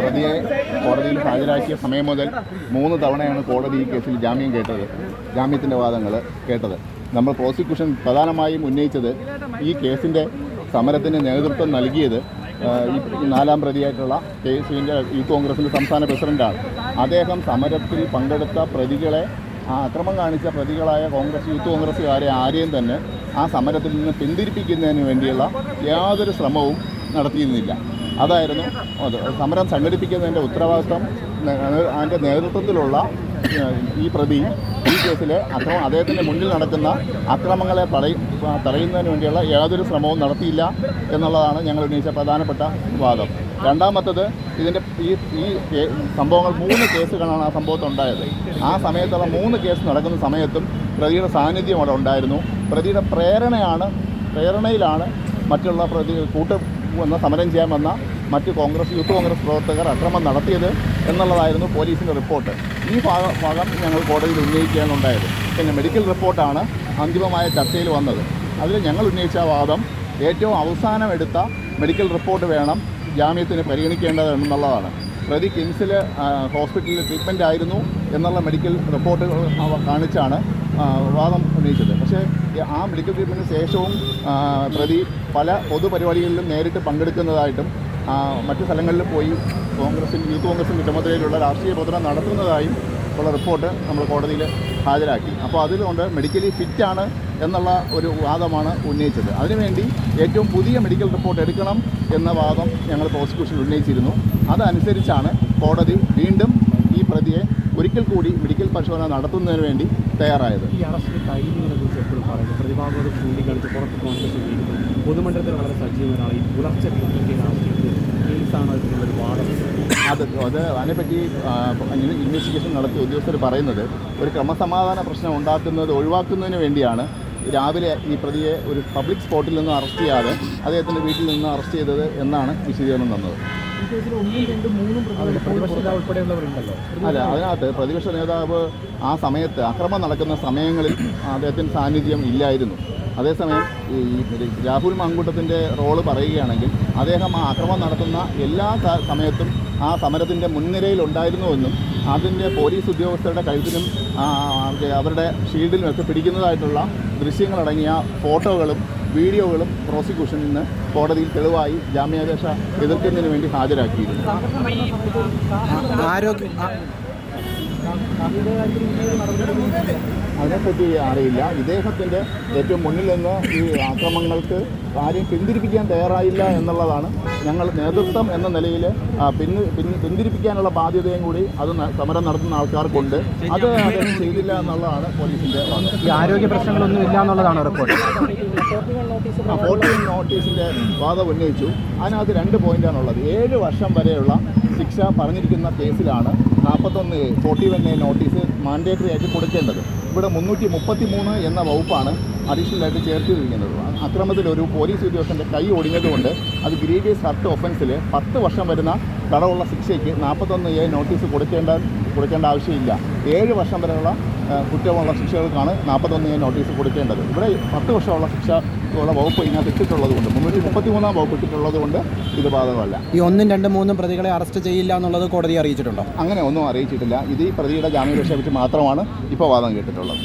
പ്രതിയെ കോടതിയിൽ ഹാജരാക്കിയ സമയം മുതൽ മൂന്ന് തവണയാണ് കോടതി ഈ കേസിൽ ജാമ്യം കേട്ടത് ജാമ്യത്തിന്റെ വാദങ്ങൾ കേട്ടത്. നമ്മൾ പ്രോസിക്യൂഷൻ പ്രധാനമായും ഉന്നയിച്ചത് ഈ കേസിന്റെ സമരത്തിന് നേതൃത്വം നൽകിയത് ഈ ഈ നാലാം പ്രതിയായിട്ടുള്ള കെ സിന്റെ യൂത്ത് കോൺഗ്രസിന്റെ സംസ്ഥാന പ്രസിഡന്റാണ്. അദ്ദേഹം സമരത്തിൽ പങ്കെടുത്ത പ്രതികളെ ആ അക്രമം കാണിച്ച പ്രതികളായ കോൺഗ്രസ് യൂത്ത് കോൺഗ്രസ്സുകാരെ ആരെയും തന്നെ ആ സമരത്തിൽ നിന്ന് പിന്തിരിപ്പിക്കുന്നതിന് വേണ്ടിയുള്ള യാതൊരു ശ്രമവും നടത്തിയിരുന്നില്ല. അതായിരുന്നു അത് സമരം സംഘടിപ്പിക്കുന്നതിന്റെ ഉത്തരവാദിത്വം അതിന്റെ നേതൃത്വത്തിലുള്ള ഈ പ്രതി ഈ കേസിലെ അക്രമം അദ്ദേഹത്തിന്റെ മുന്നിൽ നടക്കുന്ന അക്രമങ്ങളെ തടയി തടയുന്നതിന് വേണ്ടിയുള്ള യാതൊരു ശ്രമവും നടത്തിയില്ല എന്നുള്ളതാണ് ഞങ്ങൾ ഉന്നയിച്ച പ്രധാനപ്പെട്ട വാദം. രണ്ടാമത്തത് ഇതിന്റെ ഈ ഈ സംഭവങ്ങൾ മൂന്ന് കേസുകളാണ് ആ സംഭവത്തിൽ ഉണ്ടായത്. ആ സമയത്തുള്ള മൂന്ന് കേസ് നടക്കുന്ന സമയത്തും പ്രതിയുടെ സാന്നിധ്യം അവിടെ ഉണ്ടായിരുന്നു. പ്രതിയുടെ പ്രേരണയാണ് പ്രേരണയിലാണ് മറ്റുള്ള പ്രതി കൂട്ട് വന്ന സമരം ചെയ്യാൻ വന്ന മറ്റ് കോൺഗ്രസ് യൂത്ത് കോൺഗ്രസ് പ്രവർത്തകർ അക്രമം നടത്തിയത് എന്നുള്ളതായിരുന്നു പോലീസിന്റെ റിപ്പോർട്ട്. ഈ ഭാഗം ഞങ്ങൾ കോടതിയിൽ ഉന്നയിക്കാനുണ്ടായത് പിന്നെ മെഡിക്കൽ റിപ്പോർട്ടാണ് അന്തിമമായ ചർച്ചയിൽ വന്നത്. അതിൽ ഞങ്ങൾ ഉന്നയിച്ച വാദം ഏറ്റവും അവസാനം എടുത്ത മെഡിക്കൽ റിപ്പോർട്ട് വേണം ജാമ്യത്തിന് പരിഗണിക്കേണ്ടത് എന്നുള്ളതാണ്. പ്രതി കിംസിൽ ഹോസ്പിറ്റലിൽ ട്രീറ്റ്മെന്റ് ആയിരുന്നു എന്നുള്ള മെഡിക്കൽ റിപ്പോർട്ട് കാണിച്ചാണ് വാദം ഉന്നയിച്ചത്. പക്ഷേ ആ മെഡിക്കൽ ട്രീറ്റ്മെന്റിന് ശേഷവും പ്രതി പല പൊതുപരിപാടികളിലും നേരിട്ട് പങ്കെടുക്കുന്നതായിട്ടും മറ്റു സ്ഥലങ്ങളിൽ പോയി കോൺഗ്രസിൽ യൂത്ത് കോൺഗ്രസിന്റെ ചുമതലയിലുള്ള രാഷ്ട്രീയ പ്രവർത്തനം നടത്തുന്നതായും ഉള്ള റിപ്പോർട്ട് നമ്മൾ കോടതിയിൽ ഹാജരാക്കി. അപ്പോൾ അതിലുകൊണ്ട് മെഡിക്കലി ഫിറ്റാണ് എന്നുള്ള ഒരു വാദമാണ് ഉന്നയിച്ചത്. അതിനുവേണ്ടി ഏറ്റവും പുതിയ മെഡിക്കൽ റിപ്പോർട്ട് എടുക്കണം എന്ന വാദം ഞങ്ങൾ പ്രോസിക്യൂഷൻ ഉന്നയിച്ചിരുന്നു. അതനുസരിച്ചാണ് കോടതി വീണ്ടും ഈ പ്രതിയെ ഒരിക്കൽ കൂടി മെഡിക്കൽ പരിശോധന നടത്തുന്നതിന് വേണ്ടി തയ്യാറായത്. ഈ അറസ്റ്റ് ടൈമിങ്ങിനെ കുറിച്ച് എപ്പോഴും പറയുന്നത് പ്രതിഭാഗത്തോട് ചൂണ്ടിക്കാണിച്ച് പുറത്ത് കോൺഗ്രസ് പൊതുമണ്ഡലത്തിൽ വളരെ സജീവമാണ് ഈ പുലർച്ചെ അറസ്റ്റ് കേസാണ് ഇതിനുള്ളൊരു വാദം? അത് അത് അതിനെപ്പറ്റി ഇൻവെസ്റ്റിഗേഷൻ നടത്തിയ ഉദ്യോഗസ്ഥർ പറയുന്നത് ഒരു ക്രമസമാധാന പ്രശ്നം ഉണ്ടാക്കുന്നത് ഒഴിവാക്കുന്നതിന് വേണ്ടിയാണ്. രാവിലെ ഈ പ്രതിയെ ഒരു പബ്ലിക് സ്പോട്ടിൽ നിന്ന് അറസ്റ്റ് ചെയ്യാതെ അദ്ദേഹത്തിന്റെ വീട്ടിൽ നിന്ന് അറസ്റ്റ് ചെയ്തത് എന്നാണ് വിശദീകരണം തന്നത്. അല്ല അതിനകത്ത് പ്രതിപക്ഷ നേതാവ് ആ സമയത്ത് അക്രമം നടക്കുന്ന സമയങ്ങളിൽ അദ്ദേഹത്തിന് സാന്നിധ്യം ഇല്ലായിരുന്നു. അതേസമയം ഈ രാഹുൽ മങ്കൂട്ടത്തിന്റെ റോൾ പറയുകയാണെങ്കിൽ അദ്ദേഹം ആ അക്രമം നടത്തുന്ന എല്ലാ സമയത്തും ആ സമരത്തിന്റെ മുൻനിരയിൽ ഉണ്ടായിരുന്നുവെന്നും അതിന്റെ പോലീസ് ഉദ്യോഗസ്ഥരുടെ കഴുത്തിനും അവരുടെ- ഷീൽഡിലും ഒക്കെ പിടിക്കുന്നതായിട്ടുള്ള ദൃശ്യങ്ങളടങ്ങിയ ഫോട്ടോകളും വീഡിയോകളും പ്രോസിക്യൂഷൻ നിന്ന് കോടതിയിൽ തെളിവായി ജാമ്യാപേക്ഷ എതിർക്കുന്നതിന് വേണ്ടി ഹാജരാക്കിയിരുന്നു. ആരോഗ്യ അതിനെപ്പറ്റി അറിയില്ല. ഇദ്ദേഹത്തിന്റെ ഏറ്റവും മുന്നിൽ നിന്ന് ഈ ആക്രമണങ്ങൾക്ക് ആരെയും പിന്തിരിപ്പിക്കാൻ തയ്യാറായില്ല എന്നുള്ളതാണ് ഞങ്ങൾ നേതൃത്വം എന്ന നിലയിൽ പിന്ന് പിന്ന് പിന്തിരിപ്പിക്കാനുള്ള ബാധ്യതയും കൂടി അത് സമരം നടത്തുന്ന ആൾക്കാർക്കുണ്ട്. അത് അദ്ദേഹം ചെയ്തില്ല എന്നുള്ളതാണ് പോലീസിന്റെ ഈ ആരോഗ്യ പ്രശ്നങ്ങളൊന്നും ഇല്ല എന്നുള്ളതാണ് റിപ്പോർട്ട്? ഫോർട്ടി നോട്ടീസിന്റെ വാദം ഉന്നയിച്ചു. അതിനകത്ത് രണ്ട് പോയിന്റാണുള്ളത്. ഏഴ് വർഷം വരെയുള്ള ശിക്ഷ പറഞ്ഞിരിക്കുന്ന കേസിലാണ് നാൽപ്പത്തൊന്ന് forty one A notice mandatory ആയിട്ട് കൊടുക്കേണ്ടത്. ഇവിടെ മുന്നൂറ്റി മുപ്പത്തി മൂന്ന് എന്ന വകുപ്പാണ് അഡീഷണൽ ആയിട്ട് ചേർത്തിരിക്കുന്നത്. അക്രമത്തിൽ ഒരു പോലീസ് ഉദ്യോഗസ്ഥന്റെ കൈ ഒടിഞ്ഞതുകൊണ്ട് അത് ഗ്രീവിയസ് ഹർട്ട് ഒഫൻസിൽ പത്ത് വർഷം വരുന്ന തടവുള്ള ശിക്ഷയ്ക്ക് നാൽപ്പത്തൊന്ന് എ നോട്ടീസ് കൊടുക്കേണ്ട കൊടുക്കേണ്ട ആവശ്യമില്ല. ഏഴ് വർഷം വരെയുള്ള കുറ്റമുള്ള ശിക്ഷകൾക്കാണ് നാൽപ്പത്തൊന്ന് എ നോട്ടീസ് കൊടുക്കേണ്ടത്. ഇവിടെ പത്ത് വർഷമുള്ള ശിക്ഷ ഉള്ള വകുപ്പ് ഇതിനകത്ത് ഇട്ടിട്ടുള്ളത് കൊണ്ട് മുന്നൂറ്റി മുപ്പത്തി മൂന്നാം വകുപ്പ് ഇട്ടിട്ടുള്ളത് കൊണ്ട് ഇത് ബാധകമല്ല. ഈ ഒന്നും രണ്ടും മൂന്നും പ്രതികളെ അറസ്റ്റ് ചെയ്യില്ല എന്നുള്ളത് കോടതി അറിയിച്ചിട്ടുണ്ടോ? അങ്ങനെ ഒന്നും അറിയിച്ചിട്ടില്ല. ഇത് ഈ പ്രതിയുടെ ജാമ്യപേക്ഷയെ വെച്ച് മാത്രമാണ് ഇപ്പോൾ വാദം കേട്ടിട്ടുള്ളത്.